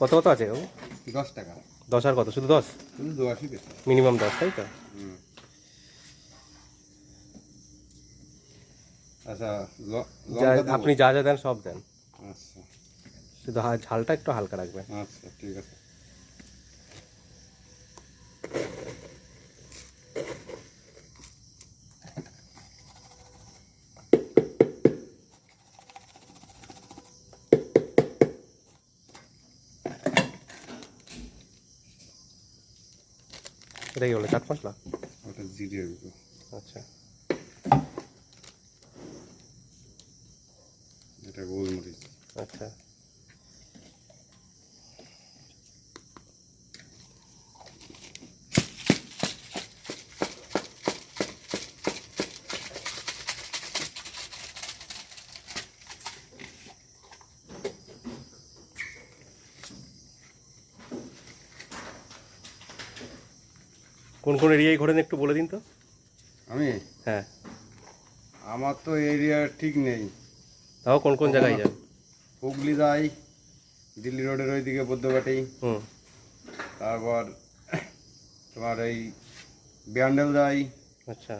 কত কত আছে বাবু? দশ টাকা। দশ আর কত? শুধু দশ? শুধু দশই মিনিমাম দশ তাই তো। আচ্ছা? আপনি যা যা দেন সব দেন। আচ্ছা। শুধু ঝালটা একটু হালকা রাখবেন। আচ্ছা ঠিক আছে। এটা কি বলে চাট মশলা? ওটা জিরে আচ্ছা। এটা গোলমরিচ। আচ্ছা। কোন কোন এরিয়ায় ঘোরেন একটু বলে দিন তো? আমি? হ্যাঁ। আমার তো এরিয়া ঠিক নেই। তাও কোন কোন জায়গায় যান? হুগলি যাই দিল্লি রোডের ওইদিকে বদ্ধবাটি হুম। তারপর তোমার এই ব্যান্ডেল যাই। আচ্ছা।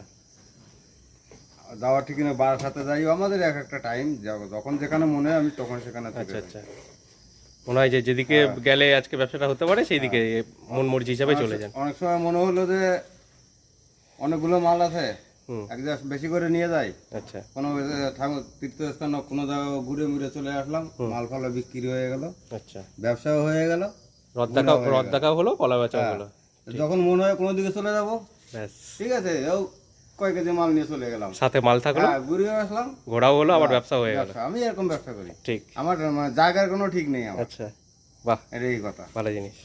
যাওয়ার ঠিক না বারাসাতে যাই। আমাদের এক একটা টাইম যখন যেখানে মনে হয় আমি তখন সেখানে আচ্ছা আচ্ছা। মনে হয় যে যেদিকে গেলে আজকে ব্যবসাটা হতে পারে সেই দিকে মন মর্জি হিসাবে চলে যান। অনেক সময় মনে হলো যে অনেকগুলো মাল আছে এক জায়গা বেশি করে নিয়ে যাই। আচ্ছা। কোনো ঠাকুর তীর্থস্থান কোনো জায়গা ঘুরে মুড়ে চলে আসলাম মাল ফাল বিক্রি হয়ে গেল। আচ্ছা। ব্যবসাও হয়ে গেল। রদ দেখাও রদ দেখাও হলো কলা বেচাও হ্যাঁ। হলো। যখন মনে হয় কোনো দিকে চলে যাব ঠিক আছে কয় কেজি মাল নিয়ে চলে গেলাম? সাথে মাল থাকল? হ্যাঁ আসলাম। ঘোরাও হলো আবার ব্যবসা হয়ে গেল। আমি এরকম ব্যবসা করি। ঠিক। আমার মানে জায়গার কোনো ঠিক নেই আমার। আচ্ছা বাহ। এটাই কথা। ভালো জিনিস।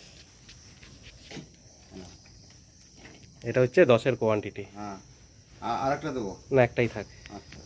এটা হচ্ছে দশের কোয়ান্টিটি হ্যাঁ। আর একটা দেবো? না একটাই থাক। আচ্ছা।